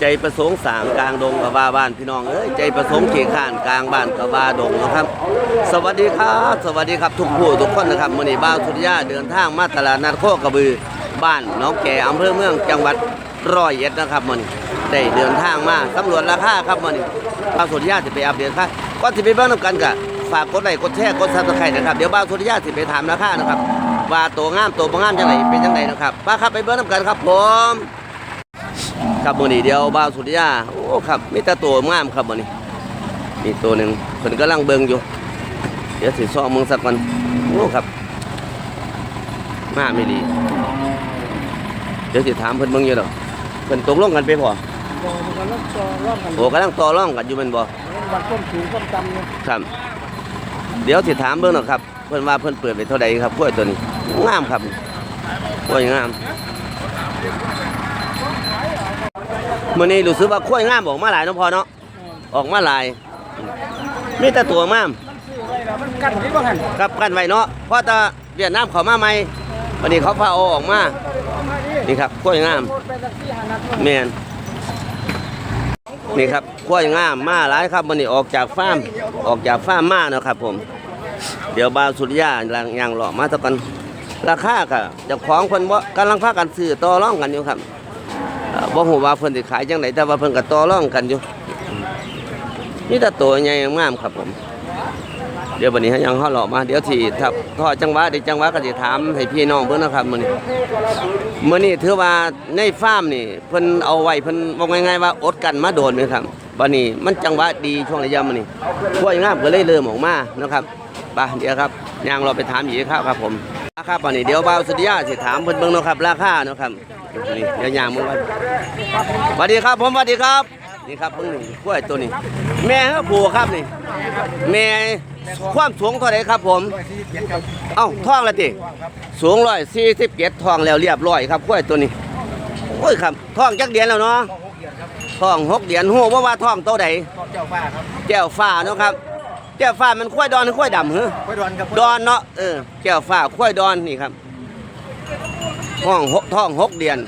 ใจประสงค์สางกลางดงกับว่าบ้านพี่น้องเอ้ยใจประสงค์เขียข้านกลางบ้านกับว่าดงนะครับ สวัสดีครับ สวัสดีครับทุกผู้ทุกคนนะครับมื้อนี้บ้าวสุริยาเดินทางมาตลาดนัดโคกระบือบ้านหนองแก่อำเภอเมืองจังหวัดร้อยเอ็ดนะครับมื้อนี้ได้เดินทางมาสำรวจราคาครับมื้อนี้บ้าวสุริยาสิไปอัปเดตค่าก่อนสิไปเบิ่งนํกันก็ฝากกดไลค์กดแชร์กด Subscribe นะครับเดี๋ยวบ้าวสุริยาสิไปถามราคานะครับว่าตัวงามตัวบ่งามจังไดเป็นจังไดนะครับป้าครับไปเบิ่งนํกันครับผม ครับมือนี้เดียวบ้าวสุริยาโอ้ครับมีแต่ตัวงามครับมือนี้มีตัวหนึ่งเพิ่นกำลังเบิ่งอยู่ เดี๋ยวสิซ้อมมึงสักก่อนโอ้ครับมาไม่ดี เดี๋ยวสิถามเพิ่นเบิงอยู่ดอกเพิ่นตกลงกันไปพอบ่มันก็ลดต่อโอ้กำลังต่อร่องกันอยู่แม่นบ่วัดต้นสูงต้นต่ำเนี่ยครับ เดี๋ยวสิถามเบิ่งดอกครับ เพิ่นว่าเพิ่นเปิดไปเท่าใดครับกล้วยตัวนี้งามครับกล้วยงาม มื้อนี้รู้สึกว่ากล้วยงามออกมาหลายเนาะพอเนาะออกมาหลายมีแต่ตัวงามมันซื้อไว้แล้วมันกันที่ว่าหันครับกันไว้เนาะเพราะแตาเวียดนามเขามาใหม่วันนี้เขาพาเอาออกมานี่ครับกล้วยงามโคตรไปสักที่หานัดแมนนี่ครับกล้วยงามมาหลายครับวันนี้ออกจากฟาร์มออกจากฟาร์มมาเนาะครับ ผม เดี๋ยวบาวสุริยาลังยางหล่อมาตะกันราคาก็เจะของเพิ่นบ่กำลังพากันซื้อต่อรองกันอยู่ครับเอ่อ บ่ฮู้ว่าเพิ่นสิขายจังไดแต่ว่าเพิ่นก็ต่อรองกันอยู่นี่แต่ตัวใหญ่งามครับผม เดี๋ยววันนี้ยังเฮาหล่อมา เดี๋ยวที่ถ้าทอดจังหวะเดี๋ยวจังหวะก็สิถามให้พี่น้องเพิ่นนะครับมื้อนี้มื่อนี้ถือว่าในฟาร์มนี่เพิ่นเอาไว้เพิ่นบอกง่ายๆว่าอดกันมาโดนเลยครับบัดนี้มันจังหวะดีช่วงระยะมื้อนี้กล้วยงามก็เลยเริ่มออกมานะครับไปเดี๋ยวครับย่างเราไปถามอีกครับครับผมราคาปานนี้เดี๋ยวบ่าวสุริยาสิถามเพิ่นเบิ่งเนาะครับราคาเนาะครับ นี่เดี๋ยวย่างมึงก่อนสวัสดีครับผมสวัสดีครับ นี่ครับเบิ่งนี่กล้วยตัวนี้ แม่ครับผู้ครับนี่ แม่ความสูงเท่าไหร่ครับผม เอ้าท้องและติสูงร้อยสี่สิบเจ็ดทองแล้วเรียบร้อยครับกล้วยตัวนี้โอ้ยครับทองจักเดือนแล้วเนาะทองหกเดือนหูว่าว่าทองโตใดเจ้าฟ้าครับแก้วฟ้าเนาะครับแก้วฟ้ามันกล้วยดอนหรือกล้วยดำเหรอไปดอนครับดอนเนาะเออแก้วฟ้ากล้วยดอนนี่ครับ ห้องหกทองหกเดือน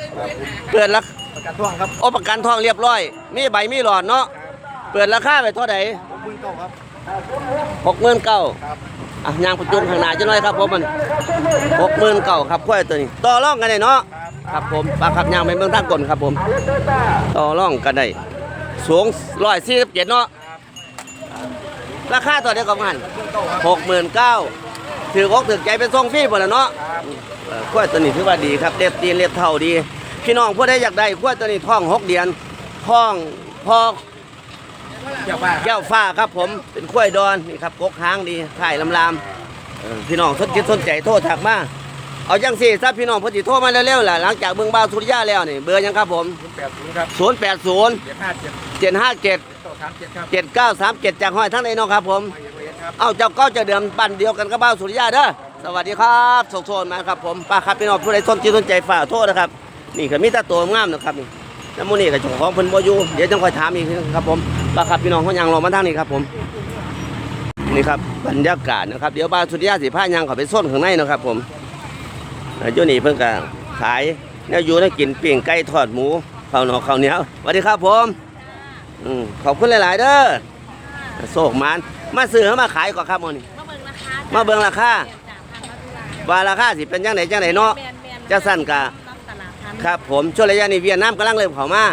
เปิดราประกันท่วงครับโอประกันทองเรียบร้อย มีใบมีหลอดเนาะเปิดราคาไปเท่าไหร่ผมพึ่งเก้าครับหกหมื่นเก้าครับอะยางประจุมข้างหน้าจะน้อยครับผมมันหกหมื่นเก้าครับกล้วยตัวนี้ ต่อรองกันได้เนาะครับผมปลาขับยางไปเมืองท่ากลครับผม ต่อร่องกันได้สูงร้อยสี่สิบเจ็ดเนาะราคาตัวเดียวกับมันหกหมื่นเก้าถืออกถือใจเป็นทรงฟรีหมดแล้วเนาะ เอ่อกล้วยตัวนี้ถือว่าดีครับเล็บตีนเล็บเท่าดี พี่น้องผู้ใดอยากได้กล้วยตัวนี้ท้องหกเดือนท้องพอเจ้าฟ้าแก้วฟ้าครับผมเป็นกล้วยดอนนี่ครับกกหางดีถ่ายลำลามเออพี่น้องสนจิตสนใจโทษถักมาเอาจังสี่ถ้าพี่น้องเพอดีโทรมาเร็วๆล่ะหลังจากเบิ่งบ่าวสุริยาแล้วนี่เบอร์หยังครับผมศูนย์แปดศูนย์ครับ080เจ็ดห้าเจ็ด757เก้าสามเจ็ดครับ7937จากห้อยทั้งในน้องครับผมไม่เว้นครับเอาเจ้าเก้าเจะเดิมปั่นเดียวกันกับบ่าวสุริยาเด้อ สวัสดีครับโซโซนมาครับผมป้าครับพี่น้องผู้ใดสนจิตสนใจฝากโทษนะครับ นี่ก็มีแต่ตัวงามนะครับนี่แล้วมื้อนี้ก็เจ้าของเพิ่นบ่อยู่เดี๋ยวจังค่อยถามอีกทีนึงครับผมป้าครับพี่น้องเขายังรอมาทางนี้ครับผมนี่ครับบรรยากาศนะครับเดี๋ยวบ่าวสุริยาสิพายังเข้าไปโซนข้างในนะครับ ผมแล้วอยู่นี่เพิ่นก็ขายแนวอยู่แนวกินปิ้งไก่ทอดหมูข้าวหนอกข้าวเหนียวสวัสดีครับผมอืมขอบคุณหลาย ๆ เด้อโศกมันมาซื้อเขามาขายก่อนครับมื้อนี้มาเบิ่งราคามาเบิ่งราคา ว่าราคาสิเป็นจังไดจังไดเนาะ แมนแมนจะสั้นกะน้ำตลาดทันครับผมช่วงระยะนี้เวียดนามกำลังเริ่มเข้ามา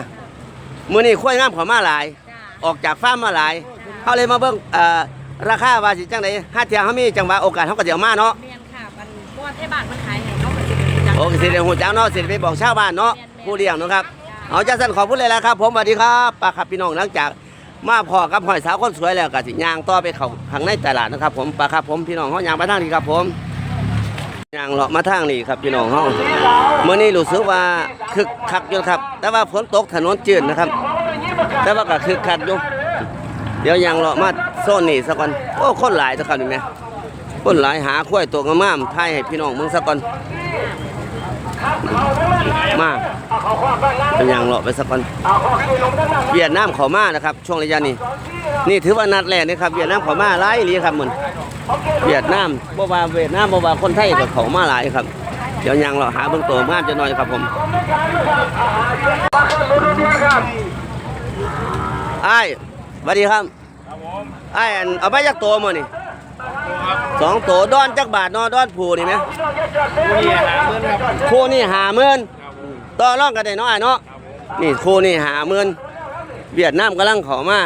มื้อนี้ข้วยงามเข้ามาหลาย จ้าออกจากฟาร์มมาหลายเขาเลยมาเบิ่งเอ่อราคาว่าสิจังไดห้าเที่ยเขามีจังหวะโอกาสเขาก็สิเอามาเนาะแมนค่ะมันบ้านเทบ้านมันขายให้เขามันสิเป็นจังโอ้สิได้ฮู้จักเนาะสิได้ไปบอกชาวบ้านเนาะผู้เลี้ยงเนาะครับเอาจังซั่นขอบคุณเลยละครับ ผมสวัสดีครับป้าครับพี่น้องหลังจากมาพอกับหอยสาวคนสวยแล้วก็สิย่างต่อไปเข้าข้างในตลาดนะครับ ผมป้าครับผมพี่น้องเฮาย่างไปทางนี้ครับผม ย่างเลาะมาทางนี่ครับพี่น้องเฮามื้อนี้รู้สึกว่าคึกคักอยู่ครับ แต่ว่าฝนตกถนนจืดนะครับ แต่ว่าก็คึกคักอยู่เดี๋ยวย่างเลาะมาโซนนี่สัก่อนโอ้คนหลายสักครับนี่แม่คนหลายหาข้วยตัวงามๆถ่ายให้พี่น้องมึงสัก่อน มากเป็นอย่างเลาะไปสักวันเวียดนามเขามานะครับ ช่วงระยะนี้ นี่ถือว่านัดแรกนะครับ เวียดนามเขามาหลายอีหลีครับมันเวียดนามบ่ว่าเวียดนามบ่ว่าคนไทยก็เขามาหลายครับเดี๋ยวยังเราหาเบื้องตัวงามจะหน่อยครับผมไอ้สวัสดีครับไอ้ายอันเอาไปจักตัวมื้นี่ สองตัวดอนจักบาทเนาะดอนผูนี่ไหมผู้นี้หาเงินครับคู่นี่หาหมื่นครับผมต่อรองกันได้เนาะอ้ายเนาะครับผมนี่คู่นี่หาหมื่นเวียดนามกำลังเข้ามา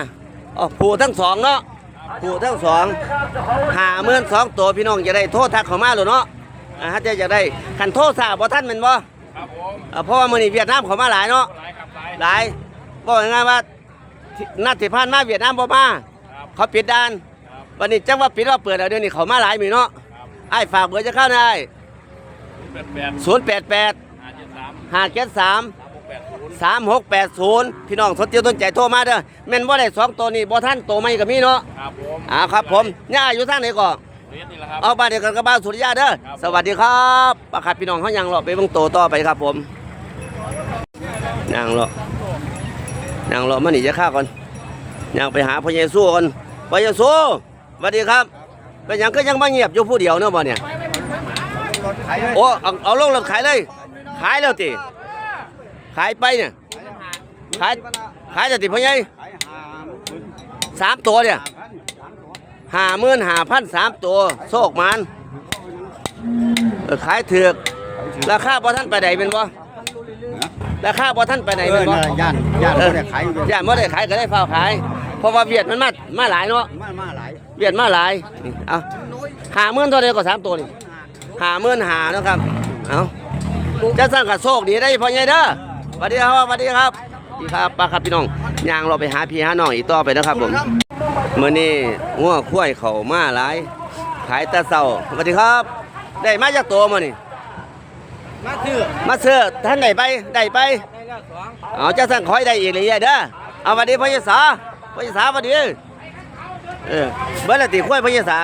อ๋อผูทั้งสองเนาะผูทั้งสองหาหมื่นสองตัวพี่น้องจะได้โทษทักเข้ามาหรือเนาะอ่าถ้าจะอยากได้คันโทษสาบ่ท่านแม่นบ่ครับผมอ่าเพราะว่ามื้อนี้เวียดนามเข้ามาหลายเนาะหลายครับหลายหลายบอกง่ายๆว่าที่นัดที่ผ่านมาเวียดนามบ่มาครับเขาปิดด่านครับ วันนี้จังว่าปิดว่าเปิดแล้วเดี๋ยวนี้เขามาหลายมีเนาะครับไอ้ายฝากเบอร์จะเข้าได้แปดแปดศูนย์แปดแปดห้าเจ็ดสามห้าเจ็ดสามสามหกแปดศูนย์สามหกแปดศูนย์พี่น้องสนใจต้นใจโทรมาเด้อแม่นบ่ได้สองตัวนี้บ่ท่านโตไม่ก็มีเนาะครับผมอ่าครับผมย่าอยู่ทางไหนก่อนเรียนนี่แหละครับเอาบ้านเดียวกันกับบ้านสุริยาเด้อครับสวัสดีครับปะครับพี่น้องเขายังรอไปเบิ่งโตต่อไปครับผมนางรอนางรอมาหนีจะฆ่าก่อนยังไปหาพระเยซูก่อนพระเยซูส วัสดีครับ เป็นหยังก็ยังมาเงียบอยู่ผู้เดียวเนาะบ่เนี่ยขายเลยโอ้เอาเอาลงรถขายเลย ขายแล้วติ ขายไปเนี่ย ขาย ขายแต่ติพ่อใหญ่ขายหาสามตัวเนี่ยห้าหมื่นห้าพันสามตัว โชคมันเออขายเถือกราคาบ่ท่านไปไหนเป็นบ่ราคาบ่ท่านไปไหนเอเป็นอบ่น่ะย่านย่านบ่ได้ขายอยู่ย่านบ่ได้ขายก็ได้เฝ้าขาย เพราะว่าเวียดมันมามาหลายเนาะ มามาหลาย เวียดมาหลายนี่เอาห้าหมื่นเท่าเดียวก็สามตัวนี่ห้าหมื่นห้าเนาะครับเอาจะสร้างกับโชคดีได้พ่อใหญ่เด้อสวัสดีครับสวัสดีครับสวัสดีครับป้าครับพี่น้องย่างเราไปหาพี่หาน้องอีกต่อไปนะครับผมมื้อนี้งัวควายเขามาหลายขายแต่เช้าสวัสดีครับ ได้มาจากตัวมื้อนี้มาซื้อมาเสื้อท่านได้ไปได้ไปได้แล้วสองเอาจะสั่งคอยได้อีกเลยยายเด้อเอาสวัสดีพ่อยศาพ่อยศาสวัสดี เออเบิ่ละติควายพ่อยศา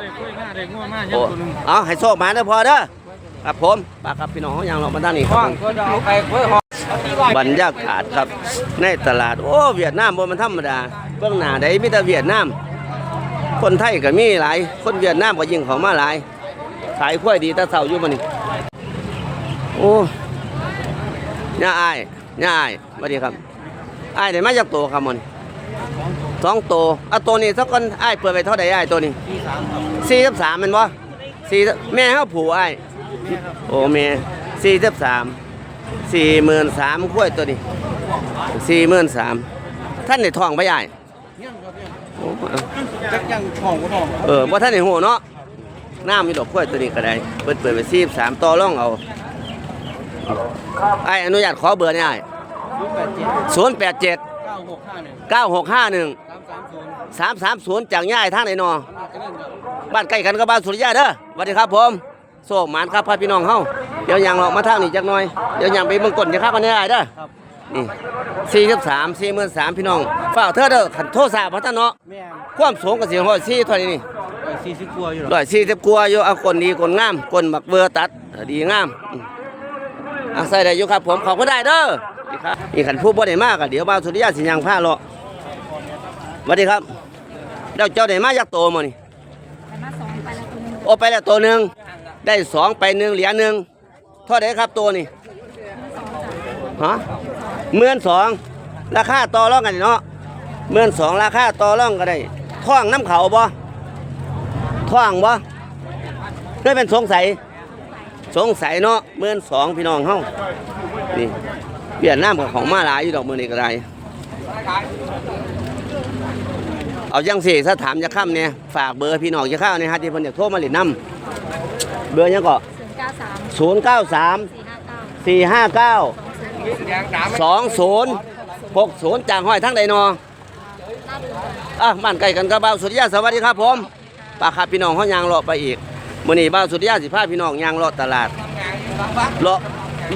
ได้คุยง่ายได้งัวมากโอ้เอาให้โชคมาเด้อพอเด้อครับผมปากครับพี่น้องเขายังเรามาทางนี้ครับผม ก็จะเอาไปเพื่อหอบบรรยากาศครับในตลาดโอ้เวียดนามบ่มันธรรมดาเบื้องหน้าใดมีแต่เวียดนาม คนไทยก็มีหลาย คนเวียดนามก็ยิ่งเขามาหลาย ขายข้วยดีแต่เช้าอยู่มื้อนี้โอ้ย่าอายย่าอายสวัสดีครับอายได้มาจากโตครับมื้อนี้สองโต เอาตัวนี้สักคนอายเปิดไปเท่าใดอายตัวนี้ที่สามครับสี่สิบสามเป็นบ่สี่แม่เขาผูไอ้ายโอ้แม่สี่สิบสามสี่หมื่นสามกล้วยตัวนี้สี่หมื่นสามท่านในทองไปใหญ่เนี่ยครับเนี่ยโอ้เอาจักยังห้องก็ห้องเออว่าท่านในหัวเนาะน้ำมีดอกกล้วยตัวนี้ก็ได้เปิดเปิดไปสี่สามต่อร่องเอาไอ้ายอนุญาตขอเบอร์นี่ไอ้ศูนย์แปดเจ็ดศูนย์แปดเจ็ดเก้า หกห้าหนึ่งเก้าหกห้าหนึ่งสามสามศูนย์สามสามศูนย์จากย่ายทางไหนนออำนาจเจริญครับบ้านใกล้กันกับบ้านสุริยาเด้อสวัสดีครับผมโศกหมานครับพาพี่น้องเฮาเดี๋ยวยางเรามาทางนี้จักหน่อยเดี๋ยวยางไปเมืองกลจะข้ากันได้เด้อครับนี่สี่สิบสามสี่หมื่นสามพี่น้องฝ้ากเธอเด้อขันโทษสาพัฒนาเนาะแม่นความสูงกับเสียงร้อยสี่เท่านี้นี่ร้อยสี่สิบกว่าอยู่หรอร้อยสี่สิบกว่าอยู่เอาคนดีคนงามคนบักเบอร์ตัดเออดีงามอืมอะใส่ได้อยู่ครับผมขอบคุณได้เด้อดีครับ อีกขันผู้บ่ได้มากอะเดี๋ยวบ้านสุริยาสิยังผ้าเลาะสวัสดีครับแล้วเจ้าได้มาจากโตมานี่แต่มาสองไปแล้วคนนึงโอไปแล้วตัวหนึ่งได้สองไปหนึ่งเหรียญหนึ่งเท่าไหรครับตัวนี่ฮะเมื่อนสองราคาต่อรองกันนี่เนาะเมื่อนสองราคาต่อรองก็ได้ท่องน้ำเขาบ่ท่องบ่เคยเป็นสงสัย สงสัยเนาะเมื่อนสองพี่น้องเฮานี่ เปลี่ยนน้ำกับของมาหลายอยู่ดอกมือนี่ก็ได้เอาจังสิถ้าถามจะข้ามเนี่ยฝากเบอร์พี่น้องจะเข้าเนี่ยฮะที่เพิ่นอยากโทรมาเล่นน้ำเบอร์ยังก็ศูนย์เก้าสามศูนย์เก้าสามสี่ห้าเก้าสองศูนย์หกศูนย์จางห้อยทั้งใดน้อะบ้านใกล้กันกับบ้าวสุริยาสวัสดีครับผมปากครับพี่น้องเขายยางเลาะไปอีกมื้อนี้บ้าวสุริยาสิพาพี่น้องยางเลาะตลาดเลาะ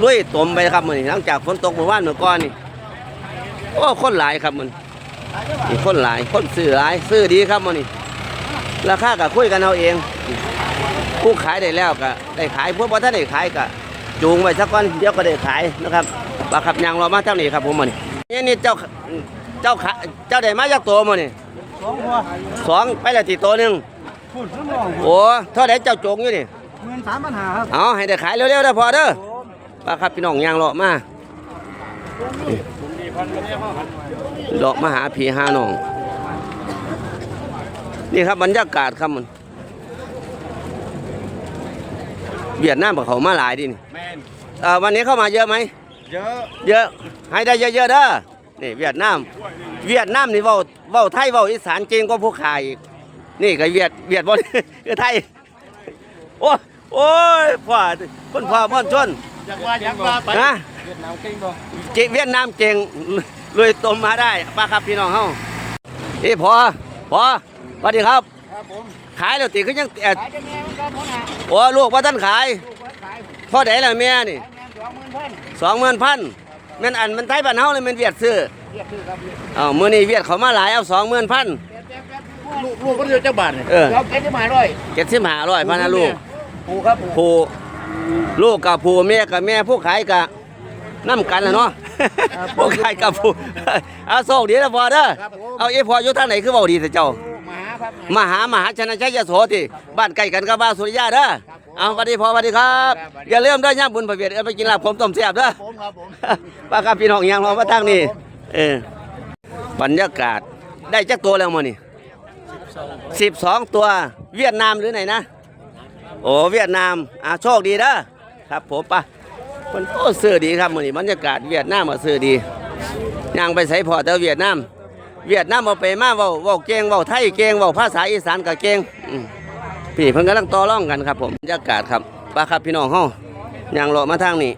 ลุยตมไปครับมื้อนี้หลังจากฝนตกเมื่อวานเมื่อก่อนนี่โอ้คนหลายครับมื้อนี้นี่คนหลายคนซื้อหลายซื้อดีครับมื้อนี้ราคาก็คุยกันเอาเองผู้ขายได้แล้วก็ได้ขายพวกบ่ทันได้ขายก็จูงไว้สักก่อนเดี๋ยวก็ได้ขายนะครับปากครับยางเลาะมาเท่านี้ครับผมมื้อนี้นี่นี่เจ้าเจ้าขาเจ้าได้มาจากตัวมื้อนี้สองหัวสองไปละตีตัวหนึ่งพูดสมองโอ้เท่าไดเจ้าจงอยู่นี่เงินสามปัญหาครับเอาให้ได้ขายเร็วๆได้อพอเด้อ ป้าครับพี่น้องยางเลาะมาดอกมาหาผีหาน้อง นี่ครับบรรยากาศครับมันเวียดนามกับเขามาหลายดินี่แมนเอ่อวันนี้เข้ามาเยอะไหมเยอะ เยอะ ให้ได้เยอะๆเด้อ นี่เวียดนาม เวียดนามนี่เว้าเว้าไทยเว้าอีสานเก่งกว่าผู้ขายอีก นี่ก็เวียด เวียดบ่คือไทย โอ้ยโอ้ยพ่อคนพ่อพ่อนชน อยากว่าอยากว่าไปนะเวียดนามเก่งบ่เจเวียดนามเก่งรวยตมมาได้ป้าครับพี่น้องเฮาเอ้พอพอสวัสดีครับครับผมขายแล้วติคือยังเอ่อขายจะแม่มันก็พ้นหาโอ้ลูกว่าท่านขายลูกไว้ขายพ่อใดล่ะแม่นี่ขายแม่สองหมื่นพันสองหมื่นพันแม่นอันมันไทยบ้านเฮาเลยแม่นเวียดซื้อเรียกคือครับเรียกอ้าวมื้อนี้เวียดเขามาหลายเอาสองหมื่นพันลูกลูกก็เรียกเจ้าบ้านเนี่ยเออเราเก็บจะมาด้วยเจ็ดสิบห้าร้อยพันนะลูกปูครับปูผู้ ลูกกับผู้แม่กับแม่ผู้ขายกับน้ำกันแหละเนาะผู้ขายกับผู้เอาโชคดีนะพอเด้อครับผมเอาเอพออยู่ทางไหนคือเบาดีแต่เจ้ามาหาครับมหามหาชนะชัยโสติบ้านใกล้กันกับบ้านสุริยาเด้อเอาสวัสดีพอสวัสดีครับ อย่าลืมเด้อย่ามบุญพระเวทเอาไปกินลาบผมต้มแซ่บเด้อผมครับผมป้าครับพี่น้องยังรอมาตั้งนี่เออบรรยากาศได้จักตัวแล้วมื้อนี่สิบสองตัวเวียดนามหรือไหนนะ โอ้เวียดนามอ่าโชคดีนะครับผมปะมันโอ้เสื้อดีครับมื้อนี้บรรยากาศเวียดนามมาเสื้อดีย่างไปใส่พอแต่เวียดนามเวียดนามเอาไปมาเว้าเว้าเก่งเว้าไทยเก่งเว้าภาษาอีสานก็เก่งพี่เพิ่นกำลังต่อรองกันครับผมบรรยากาศครับป้าครับพี่น้องเฮาย่างเลาะมาทางนี้